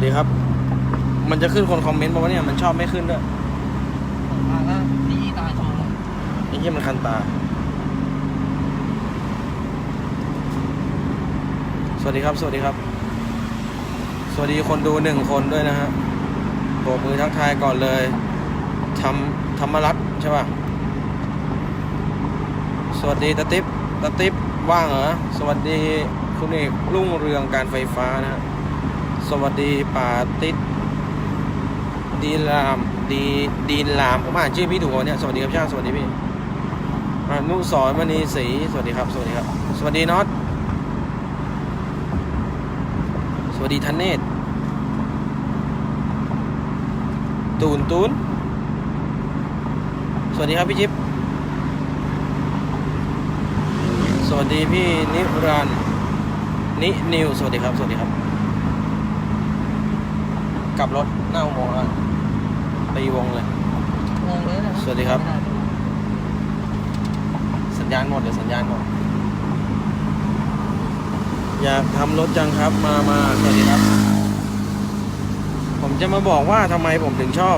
วัสดีครับ มันจะขึ้นคนคอมเมนต์บอกว่าเนี่ยมันชอบไม่ขึ้นด้วยมาก็นี่ตาโชว์ไอ้เหี้ยมันคันตา สวัสดีครับ สวัสดีครับ สวัสดีคนดูหนึ่งคนด้วยนะฮะโบกมือทักทายก่อนเลยทำธรรมรัตน์ใช่ป่ะ สวัสดีตาติ๊บตาติ๊บว่างเหรอ สวัสดีคุณเอกรุ่งเรืองการไฟฟ้านะฮะ สวัสดีป่าติดดีลามดีดีลามผมอ่านชื่อพี่ถูกเนี่ยสวัสดีครับช่างสวัสดีพี่อนุสรมณีศรีสวัสดีครับ สวัสดีครับ สวัสดีน็อตสวัสดีธเนศตูนตูนสวัสดีครับพี่จิ๊บสวัสดีพี่นิรันดร์นินิวสวัสดีครับ สวัสดีครับ กลับรถหน้าอุโมงค์แล้วตีวงเลย งงเลยนะสวัสดีครับ สัญญาณหมดเดี๋ยวสัญญาณหมดอยากทำรถจังครับมามาสวัสดีครับ ผมจะมาบอกว่าทำไมผมถึงชอบ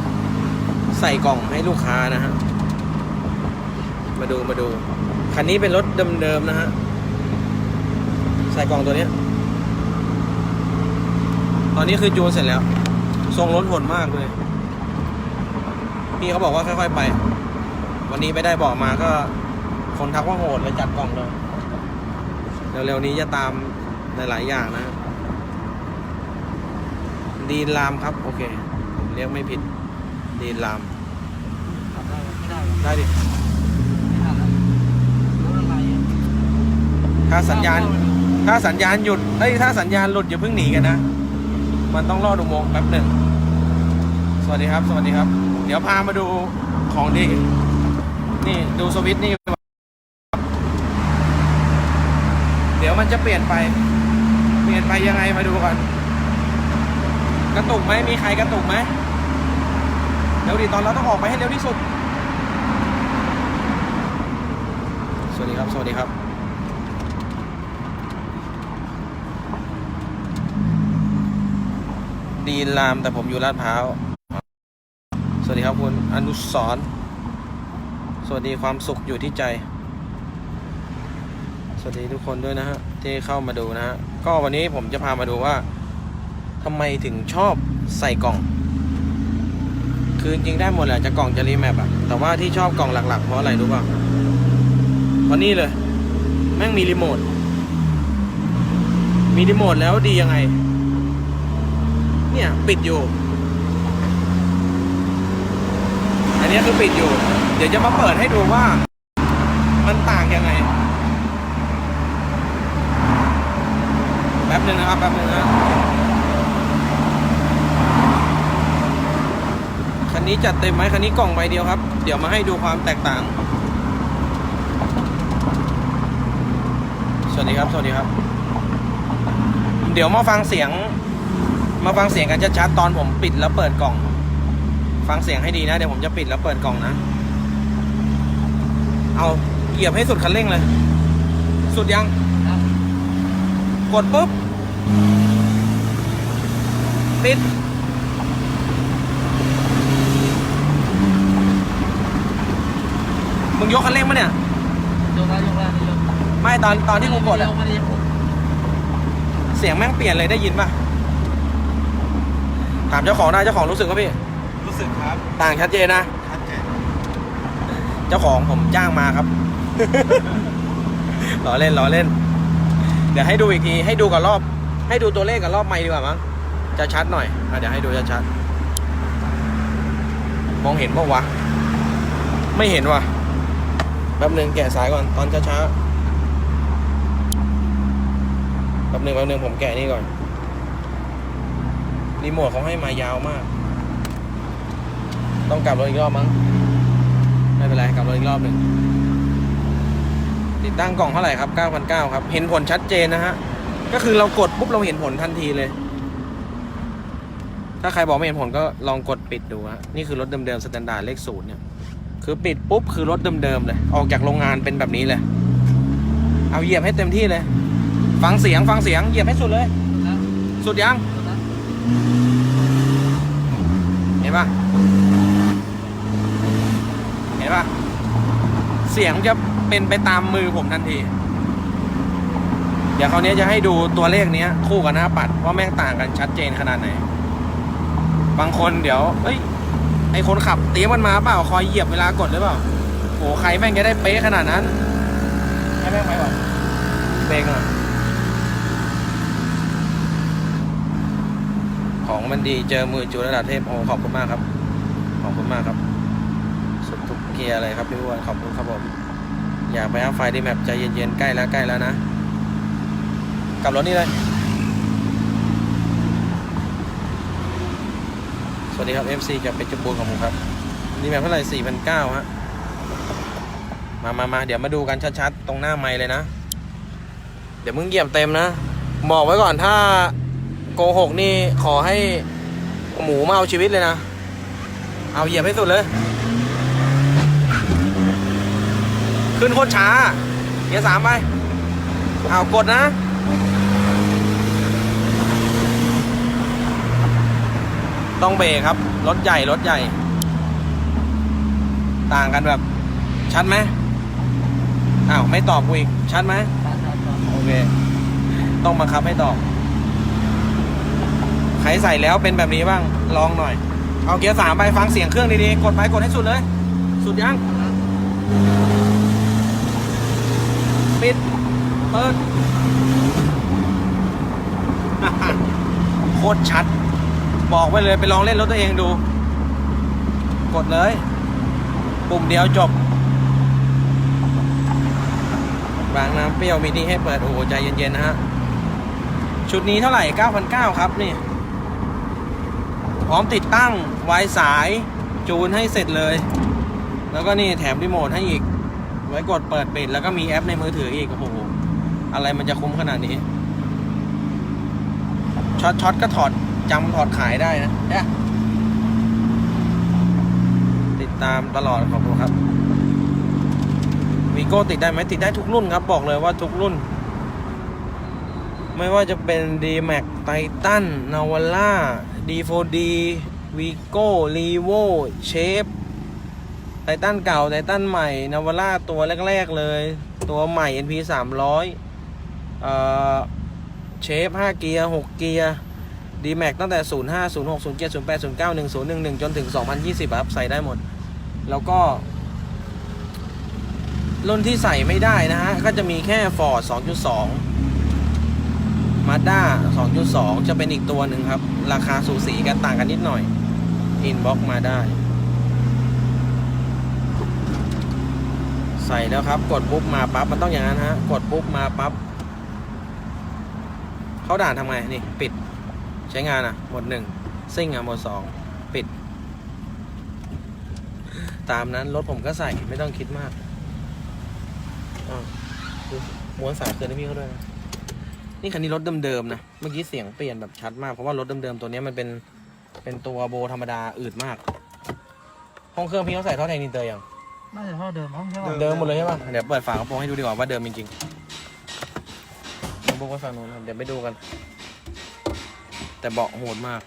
ใส่กล่องให้ลูกค้านะฮะ มาดูมาดู คันนี้เป็นรถเดิมๆนะฮะ ใส่กล่องตัวเนี้ย ตอนนี้คือจูนเสร็จแล้ว ทรงรถโหดมากเลยพี่เขาบอกว่าค่อยๆไป วันนี้ไม่ได้บอกมาก็ คนทักว่าโหดเลยจัดกล่องเลยเร็วๆนี้จะตามหลายๆอย่างนะ ดีนลามครับ โอเคผมเรียกไม่ผิด ดีนลามขับได้ไหมไม่ได้หรอกได้ดิไม่ทันแล้วรถอะไรถ้าสัญญาณ ถ้าสัญญาณหยุดเอ้ยถ้าสัญญาณหลุดอย่าเพิ่งหนีกันนะ มันต้องรอดอุโมงค์แป๊บหนึ่ง สวัสดีครับ สวัสดีครับ เดี๋ยวพามาดูของดี นี่ดูสวิตช์นี่ เดี๋ยวมันจะเปลี่ยนไป เปลี่ยนไปยังไงมาดูกันกระตุกไหมมีใครกระตุกไหมเร็วดิตอนเราต้องออกไปให้เร็วที่สุด สวัสดีครับ สวัสดีครับ ดีนราม แต่ผมอยู่ลาดพร้าว สวัสดีครับคุณอนุสรสวัสดีความสุขอยู่ที่ใจ สวัสดีทุกคนด้วยนะฮะ ที่เข้ามาดูนะฮะ ก็วันนี้ผมจะพามาดูว่าทำไมถึงชอบใส่กล่อง คือจริงได้หมดแหละจะกล่องจะรีแมปอะแต่ว่าที่ชอบกล่องหลักๆ เพราะอะไรรู้ป่ะเพราะนี่เลย แม่งมีรีโมท มีรีโมทแล้วดียังไง เนี่ย ปิดอยู่ อันนี้คือปิดอยู่ เดี๋ยวจะมาเปิดให้ดูว่า มันต่างยังไง แป๊บหนึงนะครับ แป๊บหนึงนะ คันนี้จัดเต็มไหมคันนี้กล่องใบเดียวครับ เดี๋ยวมาให้ดูความแตกต่าง สวัสดีครับ สวัสดีครับ เดี๋ยวมาฟังเสียง มาฟังเสียงกันชัดๆตอนผมปิดแล้วเปิดกล่อง ฟังเสียงให้ดีนะ เดี๋ยวผมจะปิดแล้วเปิดกล่องนะ เอาเหยียบให้สุดคันเร่งเลย สุดยัง กดปุ๊บ ปิด มึงยกคันเร่งมาเนี่ย ยกแล้วยกแล้วยกไม่ตอนตอนที่กูกดอะยไม่ได้ยกเสียงแม่งเปลี่ยนเลยได้ยินป่ะ ถามเจ้าของได้เจ้าของรู้สึกว่าพี่ รู้สึกครับต่างชัดเจนนะ ชัดเจนเจ้าของผมจ้างมาครับ ล้อเล่นล้อเล่น เดี๋ยวให้ดูอีกที ให้ดูกับรอบ ให้ดูตัวเลขกับรอบไม่ดีกว่ามั้ง จะชัดหน่อยอะเดี๋ยวให้ดูชัดๆมองเห็นปะวะ ไม่เห็นว่ะ แป๊บหนึงแกะสายก่อนตอนช้าๆ แป๊บหนึงแป๊บหนึงผมแกะนี่ก่อน รีโมทเขาให้มายาวมาก ต้องกลับรถอีกรอบมั้ง ไม่เป็นไรกลับรถอีกรอบหนึ่งติดตั้งกล่องเท่าไหร่ครับ 9,900 ครับ เห็นผลชัดเจนนะฮะ ก็คือเรากดปุ๊บเราเห็นผลทันทีเลย ถ้าใครบอกไม่เห็นผลก็ลองกดปิดดูฮะ นี่คือรถเดิมๆสแตนดาร์ดเลขศูนย์เนี่ย คือปิดปุ๊บคือรถเดิมๆเลย ออกจากโรงงานเป็นแบบนี้เลย เอาเหยียบให้เต็มที่เลย ฟังเสียงฟังเสียงเหยียบให้สุดเลย สุดยัง เห็นปะเห็นปะเสียงจะเป็นไปตามมือผมทันที เดี๋ยวคราวนี้จะให้ดูตัวเลขเนี้ยคู่กับหน้าปัดว่าแม่งต่างกันชัดเจนขนาดไหน บางคนเดี๋ยวเอ้ยไอคนขับเตี้ยมันมาเปล่าคอยเหยียบเวลากดหรือเปล่าโอ้ใครแม่งจะได้เป๊ะขนาดนั้นให้แม่งไปก่อนเบรกหน่อย ของมันดีเจอมือจูระดับเทพโอ้ขอบคุณมากครับ ขอบคุณมากครับ สุดทุกเกียร์เลยครับพี่อ้วนขอบคุณครับผมอยากไปอัพไฟดีแมปใจเย็นๆใกล้แล้วใกล้แล้วนะกลับรถนี่เลย สวัสดีครับ FC จากเพชรบูรณ์ของผมครับดีแมปเท่าไหร่สี่พันเก้าฮะ มามามาเดี๋ยวมาดูกันชัดๆ ตรงหน้าไม้เลยนะ เดี๋ยวมึงเหยียบเต็มนะ บอกไว้ก่อนถ้า โกหกนี่ขอให้หมูมาเอาชีวิตเลยนะ เอาเหยียบให้สุดเลย ขึ้นโคตรช้าเกียร์สามไป เอากดนะต้องเบรกครับ รถใหญ่ รถใหญ่ ต่างกันแบบ ชัดไหมอ้าว ไม่ตอบกูอีก ชัดไหมโอเค ต้องบังคับให้ตอบ ใครใส่แล้วเป็นแบบนี้บ้างลองหน่อย เอาเกียร์สามไปฟังเสียงเครื่องดีๆ กดไปกดให้สุดเลย สุดยังปิดเปิดโคตรชัด บอกไว้เลยไปลองเล่นรถตัวเองดู กดเลย ปุ่มเดียวจบบางน้ำเปรี้ยวมีนี่ให้เปิด โอ้โห ใจเย็น ๆ นะฮะ ชุดนี้เท่าไหร่ 9,900 ครับ นี่ พร้อมติดตั้งไวสายจูนให้เสร็จเลย แล้วก็นี่แถมรีโมทให้อีก ไว้กดเปิดปิดแล้วก็มีแอปในมือถืออีกโอ้โหอะไรมันจะคุ้มขนาดนี้ช็อตช็อตก็ถอดจำถอดขายได้นะเนี่ยติดตามตลอดขอบคุณครับวีโก้ติดได้ไหมติดได้ทุกรุ่นครับ บอกเลยว่าทุกรุ่น ไม่ว่าจะเป็น d m a x Titan Navara D4D Vigo Revo Shape ไททันเก่าไททันใหม่ Navara ตัวแรก ๆ เลย ตัวใหม่ NP 300เอ่อเชฟ5เกียร์6เกียร์ d m a x ตั้งแต่ 05 06 07 08 09 10 11 จนถึง 2020 ครับ ใส่ได้หมด แล้วก็ รุ่นที่ใส่ไม่ได้นะฮะ ก็จะมีแค่ Ford 2.2 Mazda 2.2 จะเป็นอีกตัวหนึ่งครับ ราคาสูสีกันต่างกันนิดหน่อย Inbox มาได้ ใส่แล้วครับ กดปุ๊บมาปั๊บ มันต้องอย่างนั้นฮะ กดปุ๊บมาปั๊บ เขาด่านทำไง นี่ ปิด ใช้งานอะ หมดหนึ่งซิ่งอะ หมดสองปิด ตามนั้นรถผมก็ใส่ไม่ต้องคิดมากอ่าม้วนสายคืนให้พี่เขาด้วยนะ นี่คันนี้รถเดิมๆนะ เมื่อกี้เสียงเปลี่ยนแบบชัดมาก เพราะว่ารถเดิมๆตัวเนี้ยมันเป็น เป็นตัวโบธรรมดาอืดมาก ห้องเครื่องพี่เขาใส่ท่อแทนนินเตอร์ยัง น่าจะเท่าเดิมมั้งใช่ไหมเดิมหมดเลยใช่ป่ะ เดี๋ยวเปิดฝากระโปรงให้ดูดีกว่าว่าเดิมจริงๆกระโปรงไว้ฝั่งนู้นครับเดี๋ยวไปดูกัน แต่เบาะโหดมาก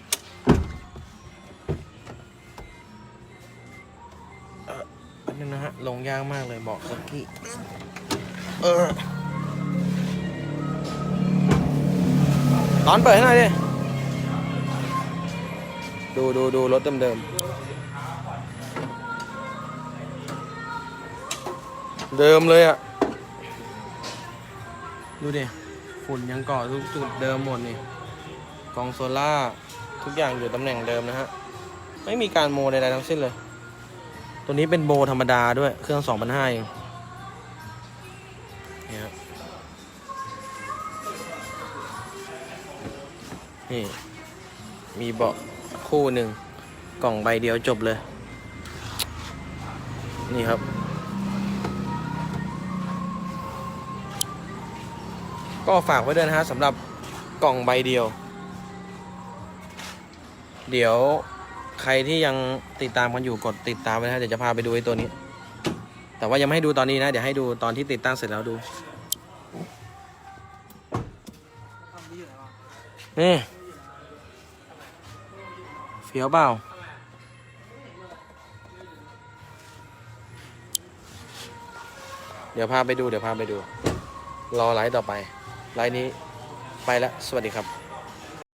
เออแป๊บนึงนะฮะ ลงยากมากเลยเบาะสกี้ เออ ตอนเปิดให้หน่อยดิ ดูดูดูรถเดิมๆเดิมเลยอะ่ะดูดิ ฝุ่นยังเกาะทุกจุดเดิมหมดนี่กองโซล่าทุกอย่างอยู่ตำแหน่งเดิมนะฮะ ไม่มีการโมใดๆทั้งสิ้นเลย ตัวนี้เป็นโบธรรมดาด้วย เครื่อง 2,500เองเนี่ย นี่ มีเบาะคู่หนึ่ง กล่องใบเดียวจบเลย นี่ครับ ก็ฝากไว้ด้วยนะฮะสำหรับกล่องใบเดียว เดี๋ยวใครที่ยังติดตามกันอยู่กดติดตามไว้นะฮะเดี๋ยวจะพาไปดูไอ้ตัวนี้ แต่ว่ายังไม่ให้ดูตอนนี้นะ เดี๋ยวให้ดูตอนที่ติดตั้งเสร็จแล้วดูนี่ ฟี้ยวเปล่าเดี๋ยวพาไปดู เดี๋ยวพาไปดู รอไลฟ์ต่อไป ไลฟ์นี้ไปแล้ว สวัสดีครับ